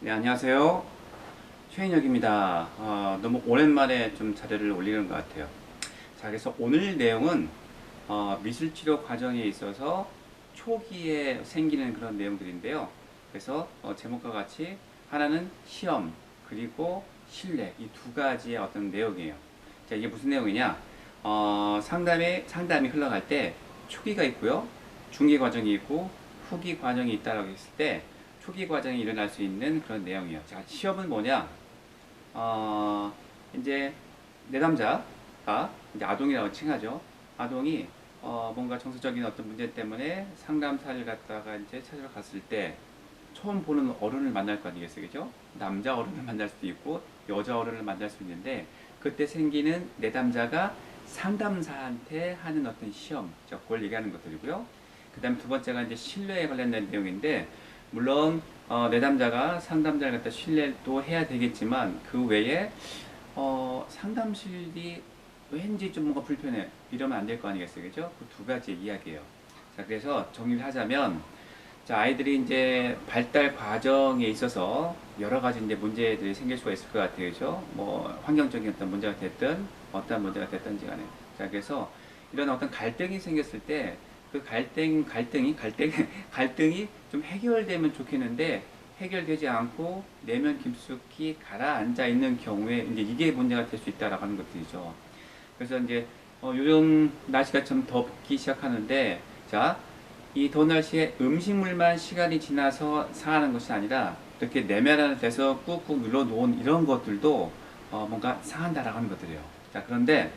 네, 안녕하세요. 최인혁입니다. 어, 너무 오랜만에 좀 자료를 올리는 것 같아요. 자, 그래서 오늘 내용은 어, 미술치료 과정에 있어서 초기에 생기는 그런 내용들인데요. 그래서 어, 제목과 같이 하나는 시험, 그리고 신뢰, 이 두 가지의 어떤 내용이에요. 자, 이게 무슨 내용이냐? 어, 상담에, 상담이 흘러갈 때 초기가 있고요. 중기 과정이 있고 후기 과정이 있다라고 했을 때 초기 과정이 일어날 수 있는 그런 내용이에요. 자, 시험은 뭐냐? 어, 이제 내담자가 이제 아동이라고 칭하죠. 아동이 어, 뭔가 정서적인 어떤 문제 때문에 상담사를 갖다가 이제 찾으러 갔을 때 처음 보는 어른을 만날 거 아니겠어요, 그죠? 남자 어른을 만날 수도 있고 여자 어른을 만날 수 있는데 그때 생기는 내담자가 상담사한테 하는 어떤 시험, 저 그걸 얘기하는 것들이고요. 그 다음 두 번째가 이제 신뢰에 관련된 내용인데 물론 어, 내담자가 상담자를 갖다 신뢰도 해야 되겠지만 그 외에 어, 상담실이 왠지 좀 뭔가 불편해 이러면 안 될 거 아니겠어요, 그죠? 그 두 가지 이야기예요. 자, 그래서 정리를 하자면 자, 아이들이 이제 발달 과정에 있어서 여러 가지 이제 문제들이 생길 수가 있을 것 같아요, 그죠? 뭐 환경적인 어떤 문제가 됐든 어떤 문제가 됐든지 간에 자, 그래서 이런 어떤 갈등이 생겼을 때 그 갈등 갈등이 갈등 갈등이 좀 해결되면 좋겠는데 해결되지 않고 내면 깊숙이 가라앉아 있는 경우에 이제 이게 문제가 될 수 있다라고 하는 것들이죠. 그래서 이제 어, 요즘 날씨가 좀 덥기 시작하는데 자, 이 더운 날씨에 음식물만 시간이 지나서 상하는 것이 아니라 이렇게 내면에 대해서 꾹꾹 눌러 놓은 이런 것들도 어, 뭔가 상한다라고 하는 것들이에요. 자, 그런데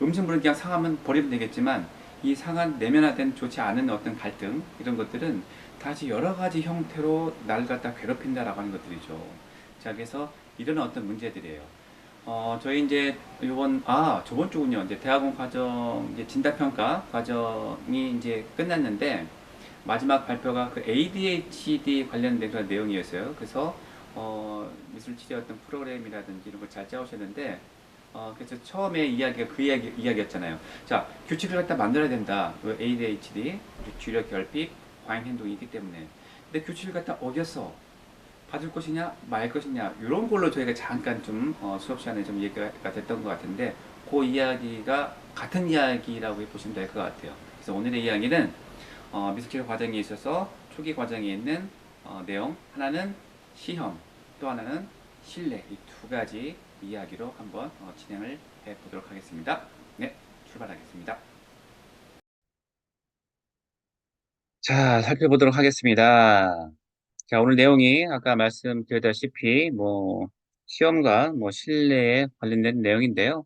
음식물은 그냥 상하면 버리면 되겠지만 이 상한 내면화된 좋지 않은 어떤 갈등 이런 것들은 다시 여러 가지 형태로 날 갖다 괴롭힌다라고 하는 것들이죠. 자, 그래서 이런 어떤 문제들이에요. 어, 저희 이제 요번, 아, 저번 주군요. 이제 대학원 과정, 이제 진단 평가 과정이 이제 끝났는데, 마지막 발표가 그 ADHD 관련된 그런 내용이었어요. 그래서, 어, 미술 치료 어떤 프로그램이라든지 이런 걸 잘 짜오셨는데, 어, 그래서 처음에 이야기가 그 이야기, 이야기였잖아요. 자, 규칙을 갖다 만들어야 된다. 그 ADHD, 주력 결핍, 과잉 행동이 있기 때문에. 근데 규칙을 갖다 어겼어. 받을 것이냐 말 것이냐 이런 걸로 저희가 잠깐 좀 어, 수업 시간에 좀 얘기가 됐던 것 같은데 그 이야기가 같은 이야기라고 보시면 될 것 같아요. 그래서 오늘의 이야기는 어, 미술치료 과정에 있어서 초기 과정에 있는 어, 내용 하나는 시험 또 하나는 신뢰 이 두 가지 이야기로 한번 어, 진행을 해 보도록 하겠습니다. 네 출발하겠습니다. 자 살펴보도록 하겠습니다. 자, 오늘 내용이 아까 말씀드렸다시피 뭐 시험과 뭐 신뢰에 관련된 내용인데요.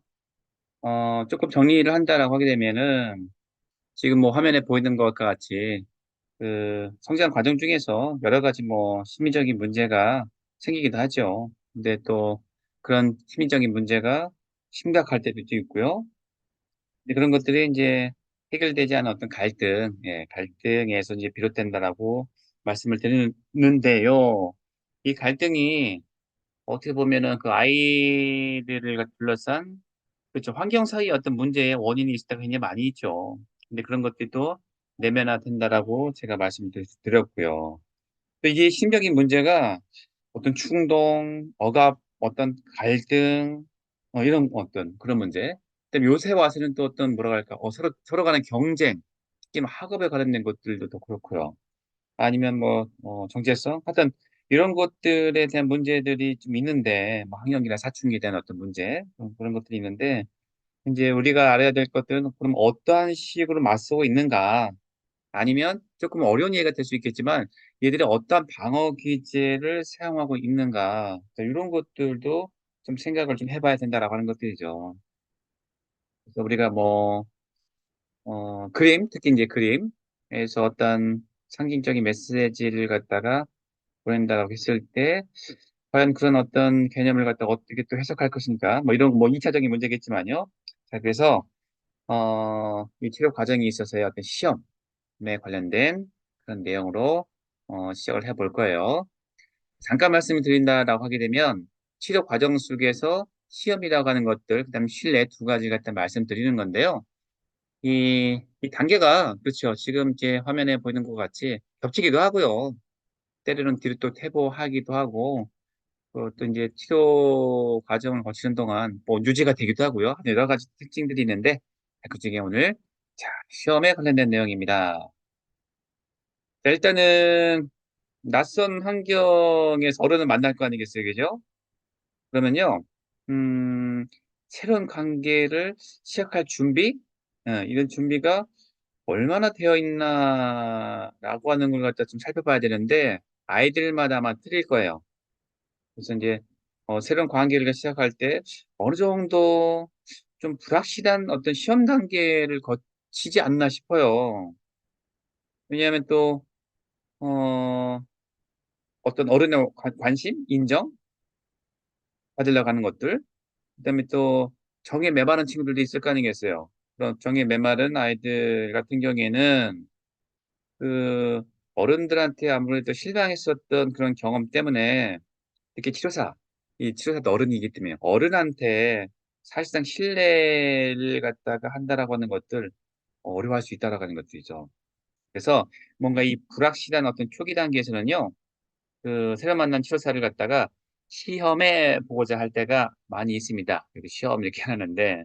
어, 조금 정리를 한다라고 하게 되면은 지금 뭐 화면에 보이는 것과 같이 그 성장 과정 중에서 여러 가지 뭐 심리적인 문제가 생기기도 하죠. 근데 또 그런 심리적인 문제가 심각할 때도 있고요. 그런 것들이 이제 해결되지 않은 어떤 갈등, 예, 갈등에서 이제 비롯된다라고 말씀을 드리는데요. 이 갈등이 어떻게 보면은 그 아이들을 둘러싼 그렇죠. 환경 사이에 어떤 문제의 원인이 때가 굉장히 많이 있죠. 근데 그런 것들도 내면화 된다라고 제가 말씀드렸고요. 또 이게 심적인 문제가 어떤 충동, 억압, 어떤 갈등, 어, 이런 어떤 그런 문제. 그다음에 요새 와서는 또 어떤 뭐라 할까, 어, 서로 서로 간의 경쟁, 특히 뭐 학업에 관련된 것들도 더 그렇고요. 아니면 뭐, 어, 정체성? 하여튼 이런 것들에 대한 문제들이 좀 있는데, 뭐 학력이나 사춘기에 대한 어떤 문제, 어, 그런 것들이 있는데, 이제 우리가 알아야 될 것들은 그럼 어떠한 식으로 맞서고 있는가? 아니면 조금 어려운 얘기가 될 수 있겠지만, 얘들이 어떠한 방어 기제를 사용하고 있는가? 이런 것들도 좀 생각을 좀 해봐야 된다라고 하는 것들이죠. 그래서 우리가 뭐, 어, 그림, 특히 이제 그림에서 어떤 상징적인 메시지를 갖다가 보낸다고 했을 때 과연 그런 어떤 개념을 갖다가 어떻게 또 해석할 것인가 뭐 이런 뭐 2차적인 문제겠지만요. 자 그래서 어, 이 치료 과정에 있어서의 어떤 시험에 관련된 그런 내용으로 어, 시작을 해볼 거예요. 잠깐 말씀을 드린다라고 하게 되면 치료 과정 속에서 시험이라고 하는 것들, 그 다음에 신뢰 두 가지 갖다 말씀드리는 건데요. 이, 이 단계가, 그렇죠. 지금 제 화면에 보이는 것 같이 겹치기도 하고요. 때로는 뒤로 또 퇴보하기도 하고, 그또 이제 치료 과정을 거치는 동안 뭐 유지가 되기도 하고요. 여러 가지 특징들이 있는데 그 중에 오늘 자 시험에 관련된 내용입니다. 자, 일단은 낯선 환경에서 어른을 만날 거 아니겠어요, 그죠? 그러면요, 음, 새로운 관계를 시작할 준비, 어, 이런 준비가 얼마나 되어 있나라고 하는 걸 갖다 좀 살펴봐야 되는데 아이들마다 아마 틀릴 거예요. 그래서 이제 어, 새로운 관계를 시작할 때 어느 정도 좀 불확실한 어떤 시험 단계를 거 치지 않나 싶어요. 왜냐하면 또 어, 어떤 어른의 관- 관심, 인정 받으려고 하는 것들, 그 다음에 또 정에 메마른 친구들도 있을 거 아니겠어요. 그런 정에 메마른 아이들 같은 경우에는 그 어른들한테 아무래도 실망했었던 그런 경험 때문에 특히 치료사, 이 치료사도 어른이기 때문에 어른한테 사실상 신뢰를 갖다가 한다라고 하는 것들 어려워할 수 있다라고 하는 것들이죠. 그래서 뭔가 이 불확실한 어떤 초기 단계에서는요, 그 새로 만난 치료사를 갖다가 시험해 보고자 할 때가 많이 있습니다. 그리고 시험 이렇게 하는데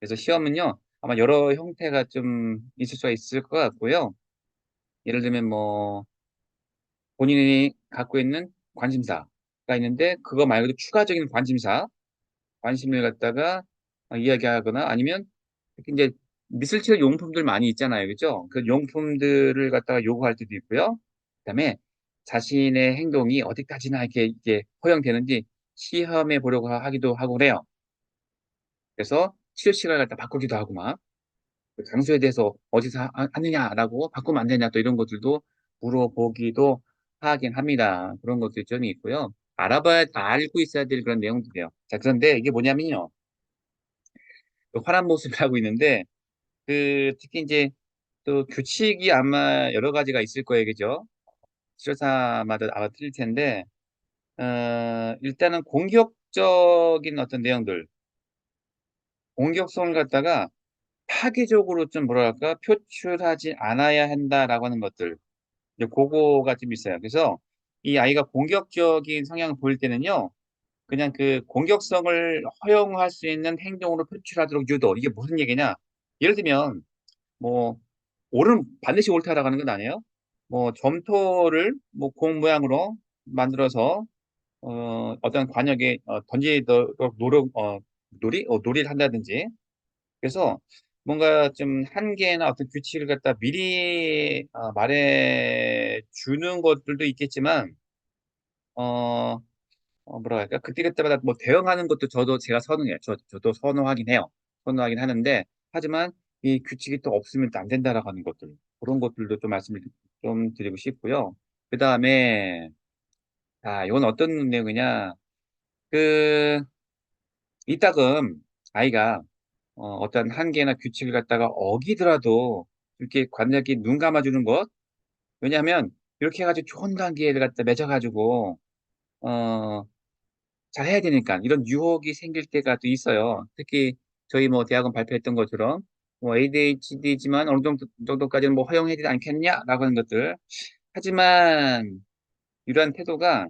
그래서 시험은요 아마 여러 형태가 좀 있을 수가 있을 것 같고요. 예를 들면 뭐 본인이 갖고 있는 관심사가 있는데 그거 말고도 추가적인 관심사, 관심을 갖다가 어, 이야기하거나 아니면 이제 미술치료 용품들 많이 있잖아요. 그죠? 그 용품들을 갖다가 요구할 때도 있고요. 그다음에 자신의 행동이 어디까지나 이렇게, 이렇게 허용되는지 시험해 보려고 하기도 하고 그래요. 그래서 치료 시간을 갖다 바꾸기도 하고 막. 그 장소에 대해서 어디서 하, 하느냐라고 바꾸면 안 되냐 또 이런 것들도 물어보기도 하긴 합니다. 그런 것들이 좀 있고요. 알아봐야 알고 있어야 될 그런 내용들이에요. 자, 그런데 이게 뭐냐면요. 그 화난 모습을 하고 있는데 그 특히 이제 또 규칙이 아마 여러 가지가 있을 거예요, 그죠? 치료사마다 아마 틀릴 텐데 어, 일단은 공격적인 어떤 내용들, 공격성을 갖다가 파괴적으로 좀 뭐랄까 표출하지 않아야 한다라고 하는 것들, 이제 그거가 좀 있어요. 그래서 이 아이가 공격적인 성향을 보일 때는요, 그냥 그 공격성을 허용할 수 있는 행동으로 표출하도록 유도. 이게 무슨 얘기냐? 예를 들면 뭐 옳은 반드시 옳다라고 하는 건 아니에요. 뭐 점토를 뭐 공 모양으로 만들어서 어, 어떤 관역에 어, 던지도록 노력 어, 놀이 어, 놀이를 한다든지 그래서 뭔가 좀 한계나 어떤 규칙을 갖다 미리 어, 말해 주는 것들도 있겠지만 어, 어 뭐라 할까 그때 그때마다 뭐 대응하는 것도 저도 제가 선호해요. 저, 저도 선호하긴 해요. 선호하긴 하는데 하지만 이 규칙이 또 없으면 또 안 된다라고 하는 것들 그런 것들도 좀 말씀을 좀 드리고 싶고요. 그 다음에 아 이건 어떤 내용이냐 그 이따금 아이가 어, 어떤 한계나 규칙을 갖다가 어기더라도 이렇게 관장께 눈 감아주는 것 왜냐하면 이렇게 해가지고 좋은 관계를 갖다 맺어가지고 어, 잘 해야 되니까 이런 유혹이 생길 때가 또 있어요. 특히 저희 뭐 대학원 발표했던 것처럼 뭐 ADHD지만 어느 정도, 정도까지는 뭐 허용해야 되지 않겠냐라고 하는 것들. 하지만 이러한 태도가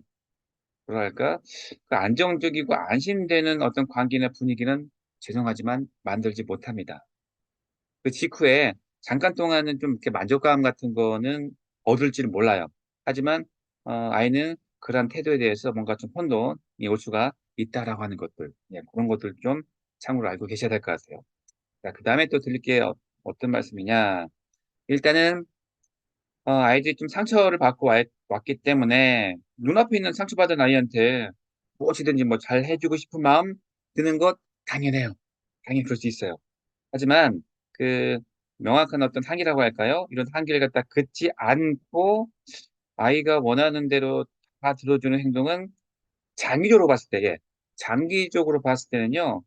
뭐랄까 그 안정적이고 안심되는 어떤 관계나 분위기는 죄송하지만 만들지 못합니다. 그 직후에 잠깐 동안은 좀 이렇게 만족감 같은 거는 얻을지는 몰라요. 하지만 어, 아이는 그런 태도에 대해서 뭔가 좀 혼돈이 올 수가 있다라고 하는 것들, 예, 그런 것들 좀 참고로 알고 계셔야 될 것 같아요. 자, 그 다음에 또 드릴 게 어, 어떤 말씀이냐. 일단은 어, 아이들이 좀 상처를 받고 와- 왔기 때문에 눈앞에 있는 상처받은 아이한테 무엇이든지 뭐 잘 해주고 싶은 마음 드는 것 당연해요. 당연히 그럴 수 있어요. 하지만 그 명확한 어떤 한계라고 할까요? 이런 한계를 갖다 긋지 않고 아이가 원하는 대로 다 들어주는 행동은 장기적으로 봤을 때, 예, 장기적으로 봤을 때는요,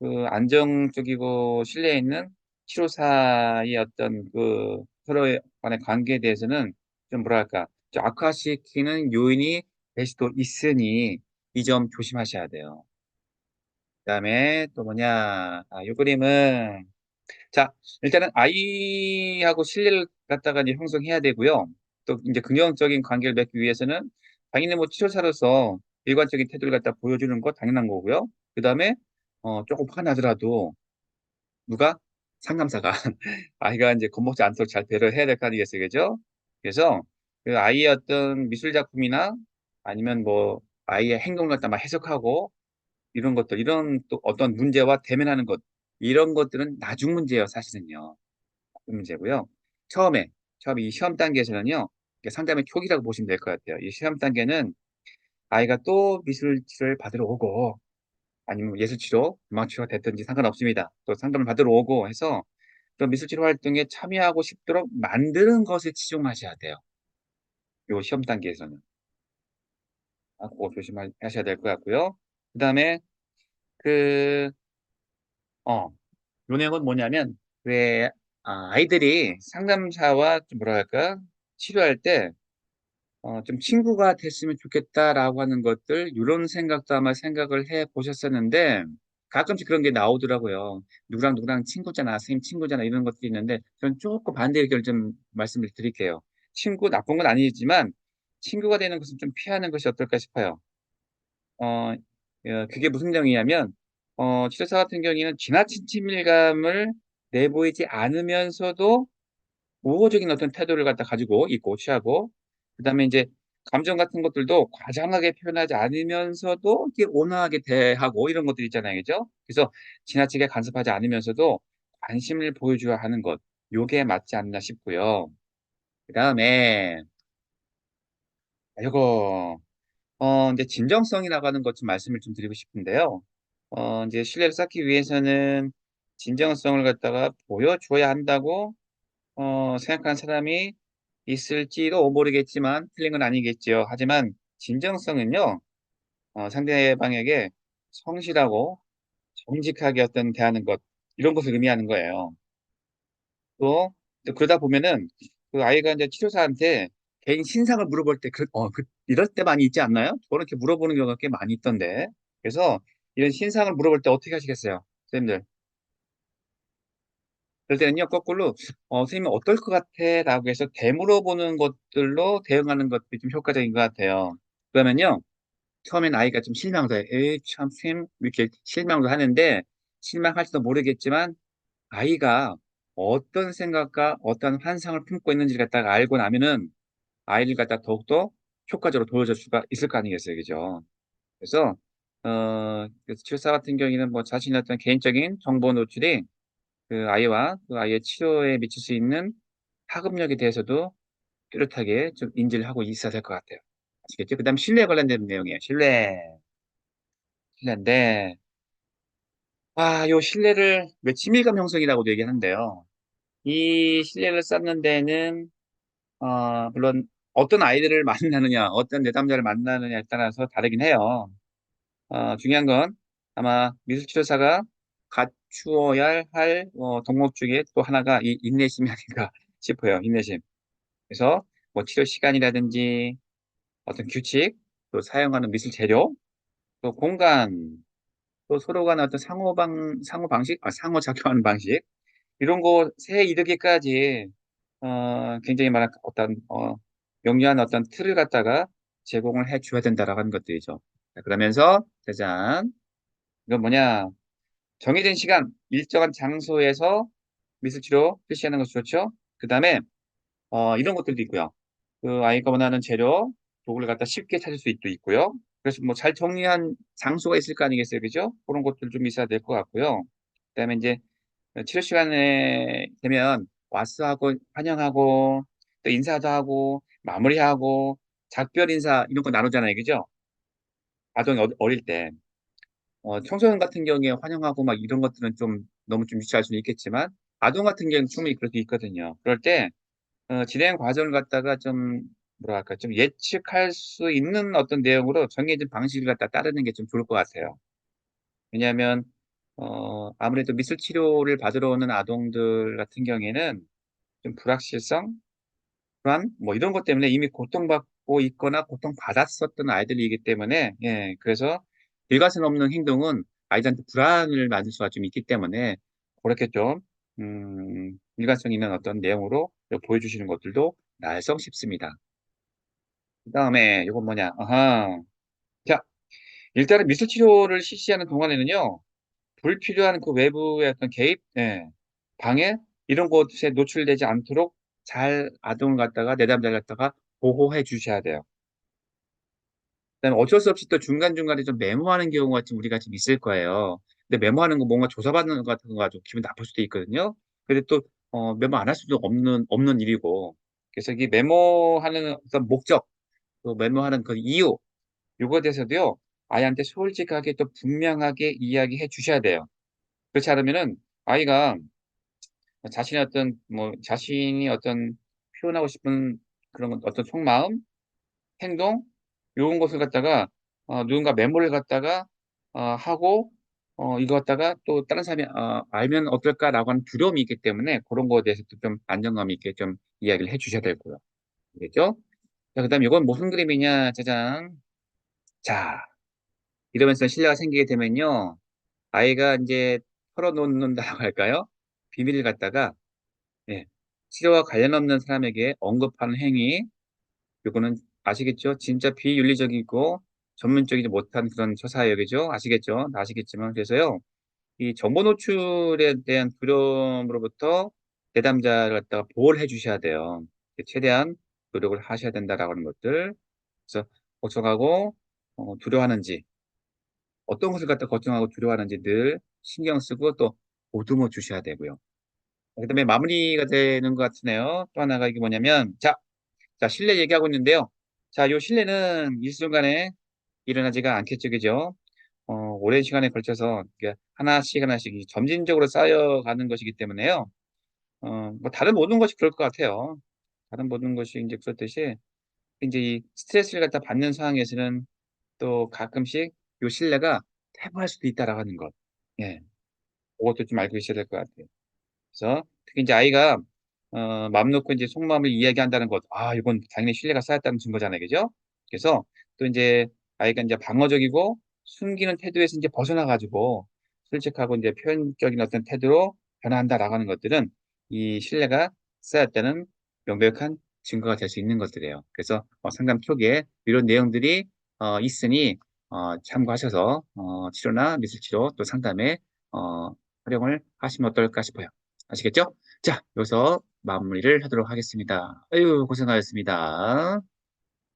그 안정적이고 신뢰 있는 치료사의 어떤 그 서로의 간의 관계에 대해서는 좀 뭐랄까, 좀 악화시키는 요인이 될 수도 있으니 이 점 조심하셔야 돼요. 그다음에 또 뭐냐, 아, 이 그림은 자, 일단은 아이하고 신뢰를 갖다가 이제 형성해야 되고요. 또 이제 긍정적인 관계를 맺기 위해서는 당연히 뭐 치료사로서 일관적인 태도를 갖다 보여주는 거 당연한 거고요. 그 다음에 어, 조금 화가 나더라도 누가 상담사가 아이가 이제 겁먹지 않도록 잘 배려를 해야 될 거 아니겠어요, 그죠? 그래서 그 아이의 어떤 미술 작품이나 아니면 뭐 아이의 행동을 갖다 막 해석하고 이런 것들, 이런 또 어떤 문제와 대면하는 것, 이런 것들은 나중 문제예요, 사실은요. 문제고요. 처음에, 처음에 이 시험 단계에서는요, 상담의 초기라고 보시면 될 것 같아요. 이 시험 단계는 아이가 또 미술 치료를 받으러 오고, 아니면 예술치료, 음악치료가 됐든지 상관없습니다. 또 상담을 받으러 오고 해서 또 미술치료 활동에 참여하고 싶도록 만드는 것에 치중하셔야 돼요. 요 시험 단계에서는. 아, 그거 조심하셔야 될 것 같고요. 그 다음에 그, 어, 요 내용은 뭐냐면, 왜, 아, 아이들이 상담사와 좀 뭐라 할까, 치료할 때, 어, 좀 친구가 됐으면 좋겠다라고 하는 것들, 이런 생각도 아마 생각을 해 보셨었는데, 가끔씩 그런 게 나오더라고요. 누구랑 누구랑 친구잖아, 선생님 친구잖아, 이런 것들이 있는데, 저는 조금 반대 의견을 좀 말씀을 드릴게요. 친구 나쁜 건 아니지만, 친구가 되는 것은 좀 피하는 것이 어떨까 싶어요. 어, 어, 그게 무슨 내용이냐면, 어, 치료사 같은 경우에는 지나친 친밀감을 내보이지 않으면서도 우호적인 어떤 태도를 갖다 가지고 있고 취하고, 그 다음에 이제 감정 같은 것들도 과장하게 표현하지 않으면서도 이렇게 온화하게 대하고 이런 것들 있잖아요. 그죠? 그래서 지나치게 간섭하지 않으면서도 관심을 보여줘야 하는 것, 요게 맞지 않나 싶고요. 그 다음에, 이거, 어, 이제 진정성이라고 하는 것 좀 말씀을 좀 드리고 싶은데요. 어, 이제 신뢰를 쌓기 위해서는 진정성을 갖다가 보여줘야 한다고, 어, 생각하는 사람이 있을지도 모르겠지만, 틀린 건 아니겠지요. 하지만, 진정성은요, 어, 상대방에게 성실하고 정직하게 어떤 대하는 것, 이런 것을 의미하는 거예요. 또, 또 그러다 보면은, 그 아이가 이제 치료사한테 개인 신상을 물어볼 때, 그, 어, 그, 이럴 때 많이 있지 않나요? 저는 이렇게 물어보는 경우가 꽤 많이 있던데. 그래서 이런 신상을 물어볼 때 어떻게 하시겠어요? 선생님들. 그럴 때는요, 거꾸로, 어, 선생님 어떨 것 같아? 라고 해서 되물어보는 것들로 대응하는 것들이 좀 효과적인 것 같아요. 그러면요, 처음엔 아이가 좀 실망도 해. 에이, 참, 선생님, 이렇게 실망도 하는데, 실망할지도 모르겠지만, 아이가 어떤 생각과 어떤 환상을 품고 있는지를 갖다가 알고 나면은, 아이를 갖다 더욱더 효과적으로 도와줄 수가 있을 거 아니겠어요, 그죠? 그래서, 어, 그래서 치료사 같은 경우에는 뭐 자신의 어떤 개인적인 정보 노출이 그 아이와 그 아이의 치료에 미칠 수 있는 파급력에 대해서도 뚜렷하게 좀 인지를 하고 있어야 될 것 같아요. 아시겠죠? 그 다음 신뢰에 관련된 내용이에요. 신뢰. 신뢰인데, 아, 요 신뢰를 왜 친밀감 형성이라고도 얘기하는데요. 이 신뢰를 쌓는 데는, 어, 물론 어떤 아이들을 만나느냐, 어떤 내담자를 만나느냐에 따라서 다르긴 해요. 어, 중요한 건 아마 미술치료사가 갖 추어야 할 어, 덕목 중에 또 하나가 이 인내심이 아닌가 싶어요. 인내심. 그래서 뭐 치료 시간이라든지 어떤 규칙, 또 사용하는 미술 재료, 또 공간, 또 서로 간의 어떤 상호방, 상호 방식, 아, 상호 작용하는 방식, 이런 곳에 이르기까지, 어, 굉장히 많은 어떤, 어, 명료한 어떤 틀을 갖다가 제공을 해 줘야 된다라고 하는 것들이죠. 자, 그러면서, 짜잔. 이건 뭐냐. 정해진 시간, 일정한 장소에서 미술치료 실시하는 것이 좋죠. 그 다음에, 어, 이런 것들도 있고요. 그 아이가 원하는 재료, 도구를 갖다 쉽게 찾을 수 있도 있고요. 그래서 뭐 잘 정리한 장소가 있을 거 아니겠어요, 그죠? 그런 것들 좀 있어야 될 것 같고요. 그다음에 이제 치료 시간에 되면 와서 하고 환영하고 또 인사도 하고 마무리하고 작별 인사 이런 거 나누잖아요, 그죠? 아동이 어- 어릴 때 어, 청소년 같은 경우에 환영하고 막 이런 것들은 좀 너무 좀 유치할 수는 있겠지만 아동 같은 경우는 충분히 그럴 수 있거든요. 그럴 때 어, 진행 과정을 갖다가 좀 뭐랄까 좀 예측할 수 있는 어떤 내용으로 정해진 방식을 갖다 따르는 게 좀 좋을 것 같아요. 왜냐하면 어, 아무래도 미술 치료를 받으러 오는 아동들 같은 경우에는 좀 불확실성, 불안 뭐 이런 것 때문에 이미 고통받고 있거나 고통받았었던 아이들이기 때문에 예 그래서 일가견 없는 행동은 아이들한테 불안을 만들 수가 좀 있기 때문에 그렇게 좀 음, 일관성 있는 어떤 내용으로 보여주시는 것들도 날성 싶습니다. 그 다음에 이건 뭐냐? 아하. 자, 일단은 미술 치료를 실시하는 동안에는요, 불필요한 그 외부의 어떤 개입, 예, 방해, 이런 것에 노출되지 않도록 잘 아동을 갖다가, 내담자를 갖다가 보호해 주셔야 돼요. 그다음에 어쩔 수 없이 또 중간중간에 좀 메모하는 경우가 좀 우리가 좀 있을 거예요. 근데 메모하는 거 뭔가 조사받는 것 같은 거 가지고 기분 나쁠 수도 있거든요. 근데 또, 어, 메모 안 할 수도 없는, 없는 일이고. 그래서 이 메모하는 어떤 목적, 또 메모하는 그 이유, 요거에 대해서도요, 아이한테 솔직하게 또 분명하게 이야기해 주셔야 돼요. 그렇지 않으면은 아이가 자신의 어떤, 뭐, 자신이 어떤 표현하고 싶은 그런 것, 어떤 속마음, 행동, 요런 것을 갖다가, 어, 누군가 메모를 갖다가, 어, 하고, 어, 이거 갖다가 또 다른 사람이, 어, 알면 어떨까라고 하는 두려움이 있기 때문에 그런 거에 대해서도 좀 안정감 있게 좀 이야기를 해 주셔야 되고요. 알겠죠? 자, 그 다음에 이건 무슨 그림이냐, 짜잔. 자, 이러면서 신뢰가 생기게 되면요. 아이가 이제 털어놓는다고 할까요? 비밀을 갖다가, 예, 치료와 관련 없는 사람에게 언급하는 행위, 요거는 아시겠죠? 진짜 비윤리적이고 전문적이지 못한 그런 처사역이죠. 아시겠죠? 아시겠지만 그래서요. 이 정보 노출에 대한 두려움으로부터 내담자를 갖다가 보호를 해 주셔야 돼요. 최대한 노력을 하셔야 된다라고 하는 것들. 그래서 걱정하고 어, 두려워하는지 어떤 것을 갖다 걱정하고 두려워하는지 늘 신경 쓰고 또 보듬어 주셔야 되고요. 그 다음에 마무리가 되는 것 같으네요. 또 하나가 이게 뭐냐면 자, 자 실내 얘기하고 있는데요. 자, 요 실내는 일순간에 일어나지가 않겠죠, 그죠? 어, 오랜 시간에 걸쳐서 하나씩 하나씩 이 점진적으로 쌓여가는 것이기 때문에요. 어, 뭐 다른 모든 것이 그럴 것 같아요. 다른 모든 것이 이제 그렇듯이 이제 이 스트레스를 갖다 받는 상황에서는 또 가끔씩 요 신뢰가 퇴보할 수도 있다라고 하는 것. 예. 그것도 좀 알고 계셔야 될 것 같아요. 그래서 특히 이제 아이가 어, 맘 놓고 이제 속마음을 이야기한다는 것. 아, 이건 당연히 신뢰가 쌓였다는 증거잖아요. 그죠? 그래서 또 이제 아이가 이제 방어적이고 숨기는 태도에서 이제 벗어나 가지고 솔직하고 이제 표현적인 어떤 태도로 변화한다라고 하는 것들은 이 신뢰가 쌓였다는 명백한 증거가 될 수 있는 것들이에요. 그래서 어, 상담 초기에 이런 내용들이 어, 있으니 어, 참고하셔서 어, 치료나 미술치료 또 상담에 어, 활용을 하시면 어떨까 싶어요. 아시겠죠? 자, 여기서 마무리를 하도록 하겠습니다. 아유, 고생하셨습니다.